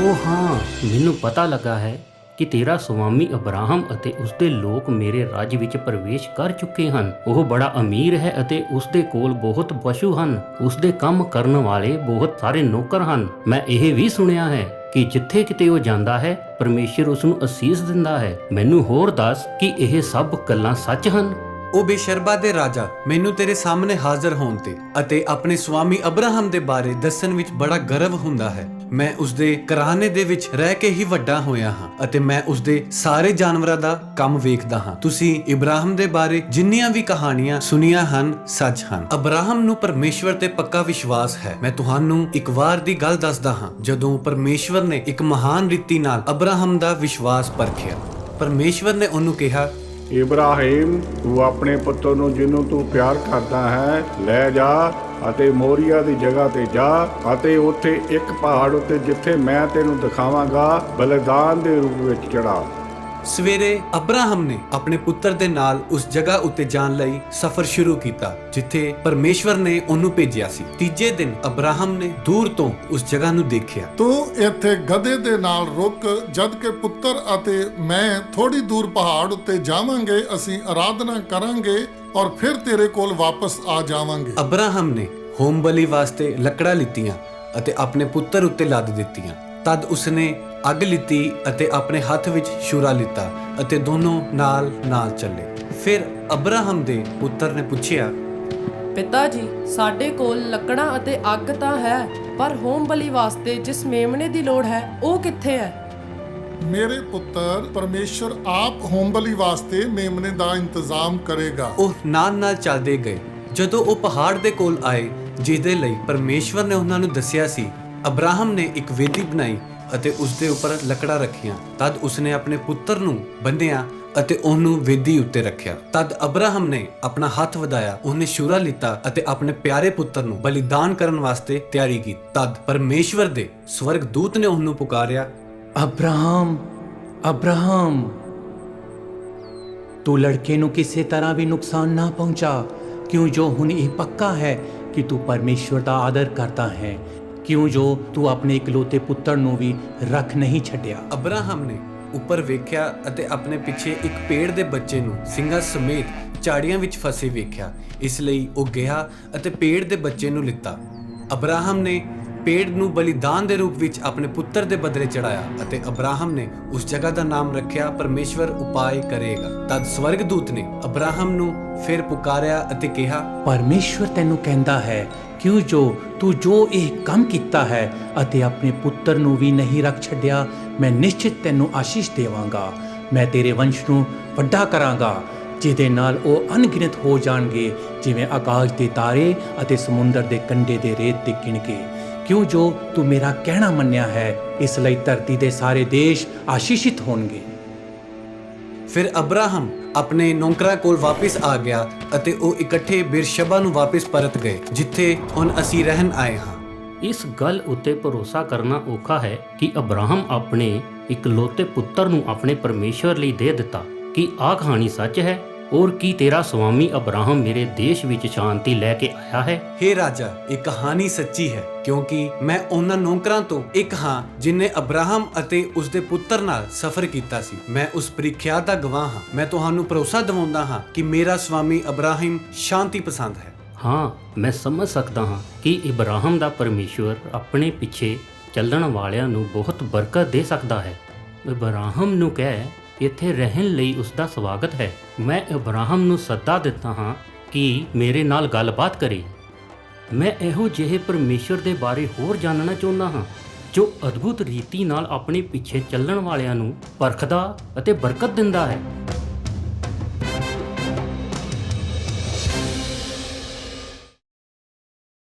ਉਹ ਹਾਂ, ਮੈਨੂੰ ਪਤਾ ਲੱਗਾ ਹੈ ਕਿ ਤੇਰਾ ਸੁਆਮੀ ਅਬਰਾਹਮ ਅਤੇ ਉਸਦੇ ਲੋਕ ਮੇਰੇ ਰਾਜ ਵਿੱਚ ਪ੍ਰਵੇਸ਼ ਕਰ ਚੁੱਕੇ ਹਨ। ਉਹ ਬੜਾ ਅਮੀਰ ਹੈ ਅਤੇ ਉਸਦੇ ਕੋਲ ਬਹੁਤ ਪਸ਼ੂ ਹਨ। ਉਸਦੇ ਕੰਮ ਕਰਨ ਵਾਲੇ ਬਹੁਤ ਸਾਰੇ ਨੌਕਰ ਹਨ। ਮੈਂ ਇਹ ਵੀ ਸੁਣਿਆ ਹੈ ਕਿ ਜਿੱਥੇ ਕਿਤੇ ਉਹ ਜਾਂਦਾ ਹੈ, ਪਰਮੇਸ਼ਰ ਉਸ ਨੂੰ ਅਸੀਸ ਦਿੰਦਾ ਹੈ। ਮੈਨੂੰ ਹੋਰ ਦੱਸ ਕਿ ਇਹ ਸਭ ਗੱਲਾਂ ਸੱਚ ਹਨ? ਉਹ ਬੇਸ਼ਰਬਾ ਦੇ ਰਾਜਾ, ਮੈਨੂੰ ਤੇਰੇ ਸਾਹਮਣੇ ਹਾਜ਼ਰ ਹੋਣ ਤੇ ਅਤੇ ਆਪਣੇ ਸੁਆਮੀ ਅਬਰਾਹਮ ਦੇ ਬਾਰੇ ਦੱਸਣ ਵਿੱਚ ਬੜਾ ਗਰਵ ਹੁੰਦਾ ਹੈ। ਮੈਂ ਉਸਦੇ ਘਰਾਣੇ ਦੇ ਵਿੱਚ ਰਹਿ ਕੇ ਹੀ ਵੱਡਾ ਹੋਇਆ ਹਾਂ ਅਤੇ ਮੈਂ ਉਸਦੇ ਸਾਰੇ ਜਾਨਵਰਾਂ ਦਾ ਕੰਮ ਵੇਖਦਾ ਹਾਂ। ਤੁਸੀਂ ਇਬਰਾਹਿਮ ਦੇ ਬਾਰੇ ਜਿੰਨੀਆਂ ਵੀ ਕਹਾਣੀਆਂ ਸੁਣੀਆਂ ਹਨ, ਸੱਚ ਹਨ। ਅਬਰਾਹਮ ਨੂੰ ਪਰਮੇਸ਼ਵਰ ਤੇ ਪੱਕਾ ਵਿਸ਼ਵਾਸ ਹੈ। ਮੈਂ ਤੁਹਾਨੂੰ ਇੱਕ ਵਾਰ ਦੀ ਗੱਲ ਦੱਸਦਾ ਹਾਂ। ਜਦੋਂ ਪਰਮੇਸ਼ਵਰ ਨੇ ਇੱਕ ਮਹਾਨ ਰੀਤੀ ਨਾਲ ਅਬਰਾਹਮ ਦਾ ਵਿਸ਼ਵਾਸ ਪਰਖਿਆ, ਪਰਮੇਸ਼ਵਰ ਨੇ ਉਹਨੂੰ ਕਿਹਾ ਇਬਰਾਹਿਮ, ਤੂੰ ਆਪਣੇ ਪੁੱਤਰ ਨੂੰ ਜਿਹਨੂੰ ਤੂੰ ਪਿਆਰ ਕਰਦਾ ਹੈ, ਲੈ ਜਾ ਅਤੇ ਮੋਰੀਆ ਦੀ ਜਗ੍ਹਾ ਤੇ ਜਾ ਅਤੇ ਉੱਥੇ ਇੱਕ ਪਹਾੜ ਉੱਤੇ ਜਿੱਥੇ ਮੈਂ ਤੈਨੂੰ ਦਿਖਾਵਾਂਗਾ, ਬਲਿਦਾਨ ਦੇ ਰੂਪ ਵਿੱਚ ਚੜਾ ਸਵੇਰੇ ਅਬਰਾਹਮ ਨੇ ਆਪਣੇ ਪੁੱਤਰ ਦੇ ਨਾਲ ਉਸ ਜਗ੍ਹਾ ਉੱਤੇ ਜਾਣ ਲਈ ਸਫ਼ਰ ਸ਼ੁਰੂ ਕੀਤਾ ਜਿੱਥੇ ਪਰਮੇਸ਼ਵਰ ਨੇ ਉਹਨੂੰ ਭੇਜਿਆ ਸੀ। ਤੀਜੇ ਦਿਨ ਅਬਰਾਹਮ ਨੇ ਦੂਰ ਤੋਂ ਉਸ ਜਗ੍ਹਾ ਨੂੰ ਦੇਖਿਆ। ਤੂੰ ਇੱਥੇ ਗਧੇ ਦੇ ਨਾਲ ਰੁਕ ਜਦ ਕਿ ਪੁੱਤਰ ਅਤੇ ਮੈਂ ਥੋੜੀ ਦੂਰ ਪਹਾੜ ਉੱਤੇ ਜਾਵਾਂਗੇ ਅਸੀਂ ਆਰਾਧਨਾ ਕਰਾਂਗੇ ਔਰ ਫਿਰ ਤੇਰੇ ਕੋਲ ਵਾਪਸ ਆ ਜਾਵਾਂਗੇ। ਅਬਰਾਹਮ ਨੇ ਹੋਮ ਬਲੀ ਵਾਸਤੇ ਲੱਕੜਾਂ ਲਿੱਤੀਆਂ ਅਤੇ ਆਪਣੇ ਪੁੱਤਰ ਉੱਤੇ ਲੱਦ ਦਿੱਤੀਆਂ। ਤਦ ਉਸਨੇ ਅੱਗ ਲਿੱਤੀ ਅਤੇ ਆਪਣੇ ਹੱਥ ਵਿੱਚ ਸ਼ੂਰਾ ਲਿੱਤਾ ਅਤੇ ਦੋਨੋਂ ਨਾਲ ਨਾਲ ਚੱਲੇ। ਫਿਰ ਅਬਰਾਹਮ ਦੇ ਪੁੱਤਰ ਨੇ ਪੁੱਛਿਆ ਪਿਤਾ ਜੀ ਸਾਡੇ ਕੋਲ ਲੱਕੜਾਂ ਅਤੇ ਅੱਗ ਤਾਂ ਹੈ ਪਰ ਹੋਮ ਬਲੀ ਵਾਸਤੇ ਜਿਸ ਮੇਮਣੇ ਦੀ ਲੋੜ ਹੈ ਉਹ ਕਿੱਥੇ ਹੈ? ਮੇਰੇ ਪੁੱਤਰ ਪਰਮੇਸ਼ਰ ਆਪ ਹੋਮਬਲੀ ਵਾਸਤੇ ਮੇਮਨੇ ਦਾ ਇੰਤਜ਼ਾਮ ਕਰੇਗਾ। ਉਹ ਨਾਲ ਨਾਲ ਚੱਲਦੇ ਗਏ। ਜਦੋਂ ਉਹ ਪਹਾੜ ਦੇ ਕੋਲ ਆਏ ਜਿਹਦੇ ਲਈ ਪਰਮੇਸ਼ਵਰ ਨੇ ਉਹਨਾਂ ਨੂੰ ਦੱਸਿਆ ਸੀ ਅਬਰਾਹਮ ਨੇ ਇੱਕ ਵੇਦੀ ਬਣਾਈ ਅਤੇ ਉਸ ਦੇ ਉੱਪਰ ਲੱਕੜਾਂ ਰੱਖੀਆਂ। ਤਦ ਉਸਨੇ ਆਪਣੇ ਪੁੱਤਰ ਨੂੰ ਬੰਨਿਆ ਅਤੇ ਉਹਨੂੰ ਵੇਦੀ ਉੱਤੇ ਰੱਖਿਆ। ਤਦ ਅਬਰਾਹਮ ਨੇ ਆਪਣਾ ਹੱਥ ਵਧਾਇਆ, ਉਹਨੇ ਸ਼ੂਰਾ ਲਿੱਤਾ ਅਤੇ ਆਪਣੇ ਪਿਆਰੇ ਪੁੱਤਰ ਨੂੰ ਬਲੀਦਾਨ ਕਰਨ ਵਾਸਤੇ ਤਿਆਰੀ ਕੀਤੀ। ਤਦ ਪਰਮੇਸ਼ਵਰ ਦੇ ਸਵਰਗ ਦੂਤ ਨੇ ਉਹਨੂੰ ਪੁਕਾਰਿਆ, ਅਬਰਾਹਮ ਅਬਰਾਹਮ, ਤੂੰ ਲੜਕੇ ਨੂੰ ਕਿਸੇ ਤਰ੍ਹਾਂ ਵੀ ਨੁਕਸਾਨ ਨਾ ਪਹੁੰਚਾ। ਕਿਉਂ ਜੋ ਹੁਣ ਇਹ ਪੱਕਾ ਹੈ ਕਿ ਤੂੰ ਪਰਮੇਸ਼ਵਰ ਦਾ ਆਦਰ ਕਰਦਾ ਹੈ। ਕਿਉਂ ਜੋ ਤੂੰ ਆਪਣੇ ਇਕਲੌਤੇ ਪੁੱਤਰ ਨੂੰ ਵੀ ਰੱਖ ਨਹੀਂ ਛੱਡਿਆ? ਅਬਰਾਹਮ ਨੇ ਉੱਪਰ ਵੇਖਿਆ ਅਤੇ ਆਪਣੇ ਪਿੱਛੇ ਇੱਕ ਪੇੜ ਦੇ ਬੱਚੇ ਨੂੰ ਸਿੰਘਾਂ ਸਮੇਤ ਝਾੜੀਆਂ ਵਿੱਚ ਫਸੇ ਵੇਖਿਆ। ਇਸ ਲਈ ਉਹ ਗਿਆ ਅਤੇ ਪੇੜ ਦੇ ਬੱਚੇ ਨੂੰ ਲਿੱਤਾ। ਅਬਰਾਹਮ ਨੇ ਪੇੜ ਨੂੰ ਬਲੀਦਾਨ ਦੇ ਰੂਪ ਵਿੱਚ ਆਪਣੇ ਪੁੱਤਰ ਦੇ ਬਦਲੇ ਚੜਾਇਆ ਅਤੇ ਅਬਰਾਹਮ ਨੇ ਉਸ ਜਗ੍ਹਾ ਦਾ ਨਾਮ ਰੱਖਿਆ, ਪਰਮੇਸ਼ਵਰ ਉਪਾਏ ਕਰੇਗਾ। ਤਦ ਸਵਰਗਦੂਤ ਨੇ ਅਬਰਾਹਮ ਨੂੰ ਫਿਰ ਪੁਕਾਰਿਆ ਅਤੇ ਕਿਹਾ, ਪਰਮੇਸ਼ਵਰ ਤੈਨੂੰ ਕਹਿੰਦਾ ਹੈ ਕਿਉਂ ਜੋ, ਤੂੰ ਜੋ ਇਹ ਕੰਮ ਕੀਤਾ ਹੈ ਅਤੇ ਆਪਣੇ ਪੁੱਤਰ ਨੂੰ ਵੀ ਨਹੀਂ ਰੱਖ ਛੱਡਿਆ, ਮੈਂ ਨਿਸ਼ਚਿਤ ਤੈਨੂੰ ਆਸ਼ੀਸ਼ ਦੇਵਾਂਗਾ। ਮੈਂ ਤੇਰੇ ਵੰਸ਼ ਨੂੰ ਵੱਡਾ ਕਰਾਂਗਾ, ਜਿਹਦੇ ਨਾਲ ਉਹ ਅਣਗਿਣਤ ਹੋ ਜਾਣਗੇ, ਜਿਵੇਂ ਆਕਾਸ਼ ਦੇ ਤਾਰੇ ਅਤੇ ਸਮੁੰਦਰ ਦੇ ਕੰਢੇ ਦੇ ਰੇਤ ਤੇ ਗਿਣ ਕੇ ਕਿਉਂ ਜੋ ਤੂੰ ਮੇਰਾ ਕਹਿਣਾ ਮੰਨਿਆ ਹੈ ਇਸ ਲਈ ਧਰਤੀ ਦੇ ਸਾਰੇ ਦੇਸ਼ ਆਸ਼ੀਸ਼ਿਤ ਹੋਣਗੇ। ਫਿਰ ਅਬਰਾਹਮ ਆਪਣੇ ਨੌਕਰਾਂ ਕੋਲ ਵਾਪਸ ਆ ਗਿਆ ਅਤੇ ਉਹ ਇਕੱਠੇ ਬਿਰਸ਼ਬਾ ਨੂੰ ਵਾਪਸ ਪਰਤ ਗਏ ਜਿੱਥੇ ਹੁਣ ਅਸੀਂ ਰਹਿਣ ਆਏ ਹਾਂ। ਇਸ ਗੱਲ ਉੱਤੇ ਭਰੋਸਾ ਕਰਨਾ ਔਖਾ ਹੈ ਕਿ ਅਬਰਾਹਮ ਆਪਣੇ ਇਕਲੌਤੇ ਪੁੱਤਰ ਨੂੰ ਆਪਣੇ ਪਰਮੇਸ਼ਵਰ ਲਈ ਦੇ ਦਿੱਤਾ ਕੀ ਆਹ ਕਹਾਣੀ ਸੱਚ ਹੈ। ਔਰ ਕੀ ਤੇਰਾ ਸੁਆਮੀ ਅਬਰਾਹਮ ਮੇਰੇ ਦੇਸ਼ ਵਿੱਚ ਸ਼ਾਂਤੀ ਲੈ ਕੇ ਆਇਆ ਹੈ? ਹੇ ਰਾਜਾ ਇਹ ਕਹਾਣੀ ਸੱਚੀ ਹੈ ਕਿਉਂਕਿ ਮੈਂ ਉਹਨਾਂ ਨੌਕਰਾਂ ਤੋਂ ਇੱਕ ਹਾਂ ਜਿਨ੍ਹਾਂ ਅਬਰਾਹਮ ਅਤੇ ਉਸ ਦੇ ਪੁੱਤਰ ਨਾਲ ਸਫ਼ਰ ਕੀਤਾ ਸੀ। ਮੈਂ ਉਸ ਪ੍ਰੀਖਿਆ ਦਾ ਗਵਾਹ ਹਾਂ। ਮੈਂ ਤੁਹਾਨੂੰ ਭਰੋਸਾ ਦਿਵਾਉਂਦਾ ਹਾਂ ਕਿ ਮੇਰਾ ਸੁਆਮੀ ਅਬਰਾਹਿਮ ਸ਼ਾਂਤੀ ਪਸੰਦ ਹੈ। ਹਾਂ ਮੈਂ ਸਮਝ ਸਕਦਾ ਹਾਂ ਕਿ ਇਬਰਾਹਿਮ ਦਾ ਪਰਮੇਸ਼ਵਰ ਆਪਣੇ ਪਿੱਛੇ ਚੱਲਣ ਵਾਲਿਆਂ ਨੂੰ ਬਹੁਤ ਬਰਕਤ ਦੇ ਸਕਦਾ ਹੈ। ਇਬਰਾਹਿਮ ਨੂੰ ਕਹਿ ਇੱਥੇ ਰਹਿਣ ਲਈ ਉਸ ਦਾ ਸਵਾਗਤ ਹੈ। ਮੈਂ ਇਬਰਾਹਿਮ ਨੂੰ ਸੱਦਾ ਦਿੱਤਾ ਹਾਂ ਕਿ ਮੇਰੇ ਨਾਲ ਗੱਲਬਾਤ ਕਰੇ। ਮੈਂ ਇਹੋ ਜਿਹੇ ਪਰਮੇਸ਼ਵਰ ਦੇ ਬਾਰੇ ਹੋਰ ਜਾਣਨਾ ਚਾਹੁੰਦਾ ਹਾਂ, ਜੋ ਅਦਭੁਤ ਰੀਤੀ ਨਾਲ ਆਪਣੇ ਪਿੱਛੇ ਚੱਲਣ ਵਾਲਿਆਂ ਨੂੰ ਪਰਖਦਾ ਅਤੇ ਬਰਕਤ ਦਿੰਦਾ ਹੈ।